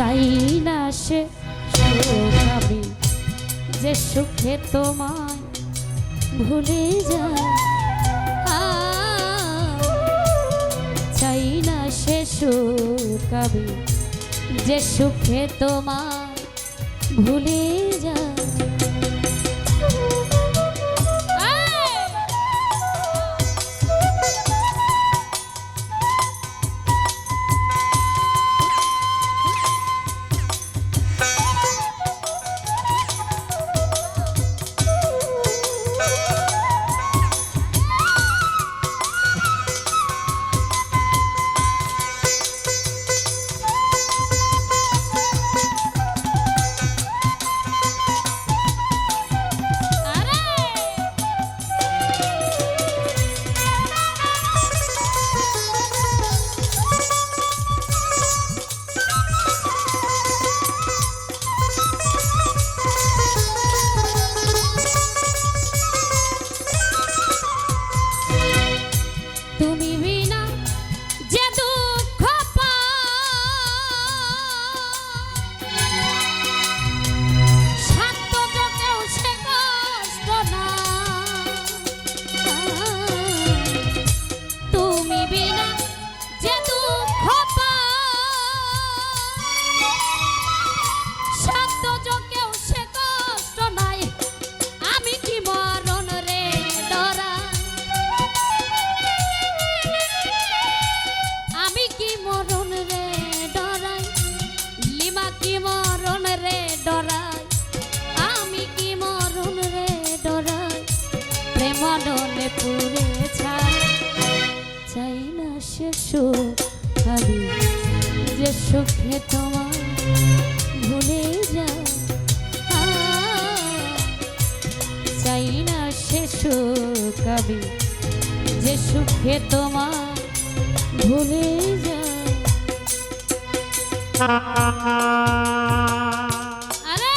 চাই না সে আমি যে সুখে তোমায় ভুলে যায়। চাই না সে সুখ যে সুখে তোমায় ভুলে সুখে তোমার ভুলে যায় চাই না সে সুখ যে সুখে তোমার ভুলে যা। আরে!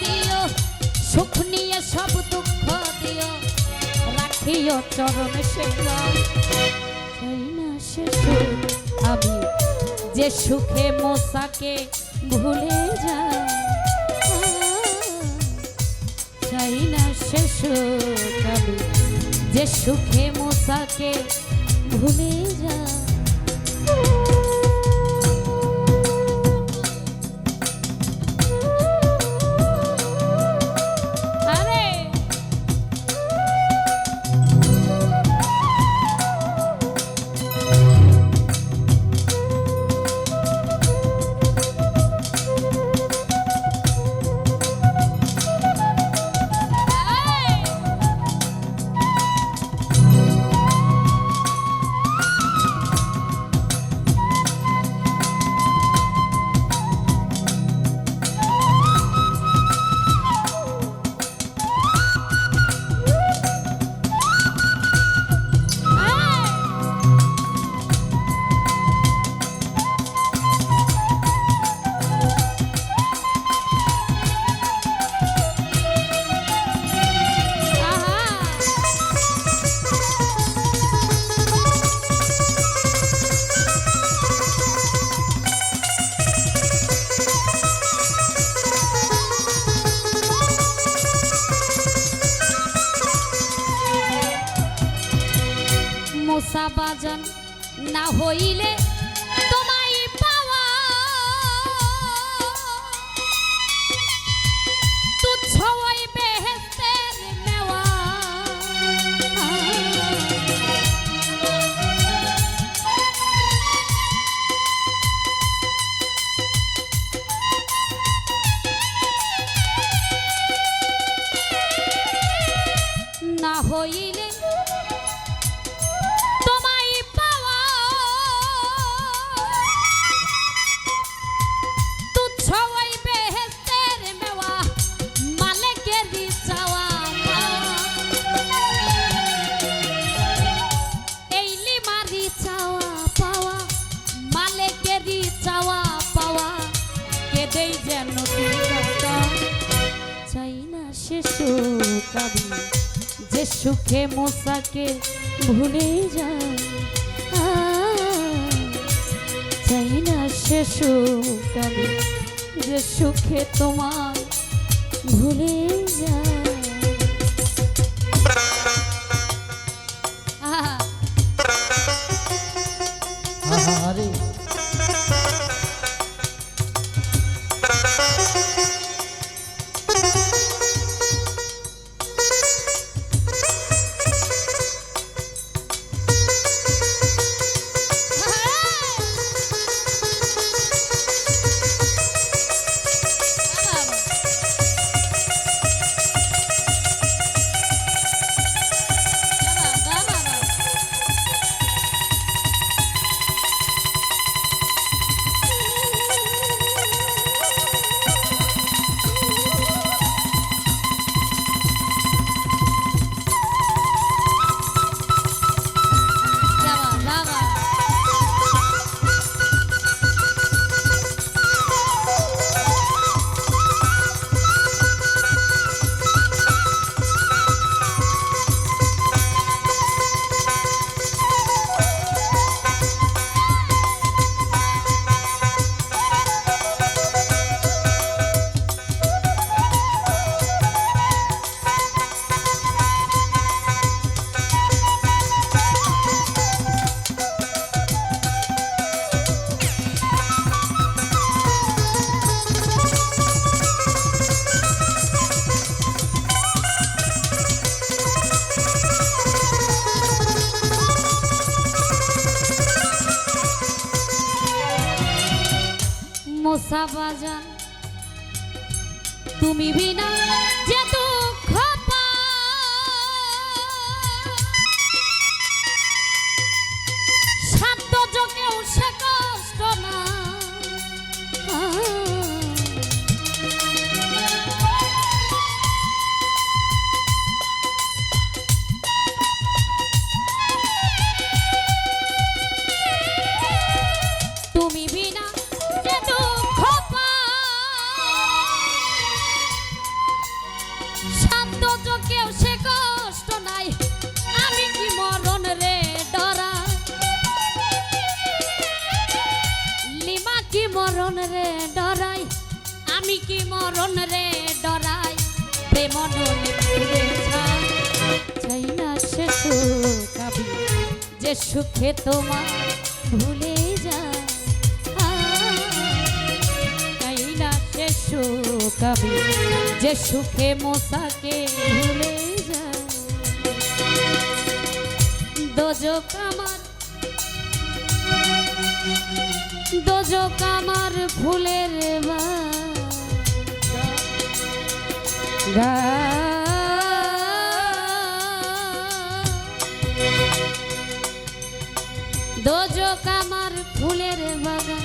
দিও, সুখ নিয়ে সব দুঃখ দিও, রাখিও চরণ সেবা না শেষে আমি যে সুখে মশাকে ভুলে যা চাই না শেষ আমি যে সুখে মশাকে ভুলে যা না হইলে তোমায় পাওয়া তুচ্ছ ওই বেহেস্তের মেওয়া। না হইলে চোখে মোসাকে ভুলে যাও। চাই না সে সুখ যে সুখে তোমার ভুলে যায় বাবা জান তুমি বিনা যে তুমি মরণ রে ডরাই? আমি কি মরণ রে ডরাই? প্রেম যে সুখে তোমার ভুলে যা সে সুখ যে সুখে মোসাকে ভুলে যা দোজো কামার দোজক আমার ফুলের দোজক আমার ফুলের বাগান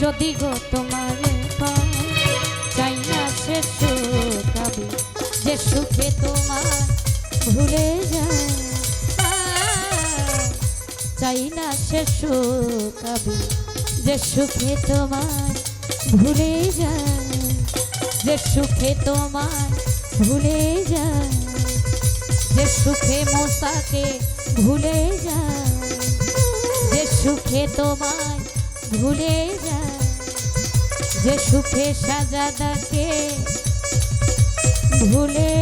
যদি গো তোমার চাই না সে সুখ যে সুখে তোমার ভুলে যায়। চাই না সে সুখ যে সুখে তোমার ভুলে যায়, যে সুখে তোমার ভুলে যায়, যে সুখে মশাকে ভুলে যায়, যে সুখে তোমায় ভুলে যায়, যে সুখে সাজাদাকে ভুলে